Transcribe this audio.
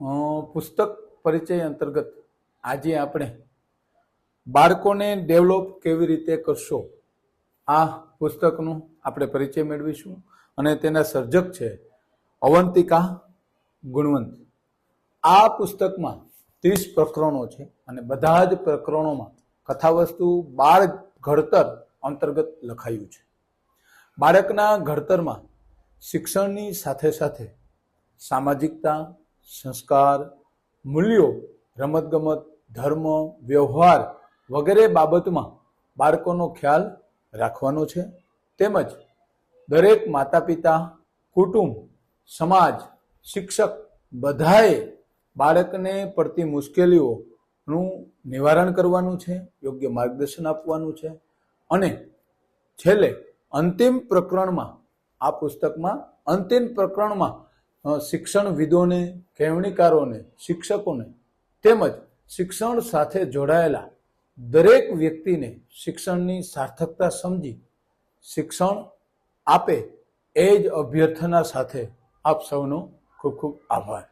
પુસ્તક પરિચય અંતર્ગત આજે આપણે બાળકોને ડેવલપ કેવી રીતે કરશો, આ પુસ્તકનું આપણે પરિચય મેળવીશું અને તેના સર્જક છે અવંતિકા ગુણવંત. આ પુસ્તકમાં ત્રીસ પ્રકરણો છે અને બધા જ પ્રકરણોમાં કથાવસ્તુ બાળ ઘડતર અંતર્ગત લખાયું છે. બાળકના ઘડતરમાં શિક્ષણની સાથે સાથે સામાજિકતા સંસ્કાર, મૂલ્યો, રમતગમત, ધર્મ, વ્યવહાર વગેરે બાબતમાં બાળકોનો ખ્યાલ રાખવાનો છે. તેમજ દરેક માતા પિતા કુટુંબ, સમાજ, શિક્ષક બધાએ બાળકને પડતી મુશ્કેલીઓનું નિવારણ કરવાનું છે, યોગ્ય માર્ગદર્શન આપવાનું છે અને છેલ્લે અંતિમ પ્રકરણમાં, આ પુસ્તકમાં અંતિમ પ્રકરણમાં શિક્ષણવિદોને કહેવણીકારોને શિક્ષકોને તેમજ શિક્ષણ સાથે જોડાયેલા દરેક વ્યક્તિને શિક્ષણની સાર્થકતા સમજી શિક્ષણ આપે એ જ અભ્યર્થના સાથે આપ સૌનો ખૂબ ખૂબ આભાર.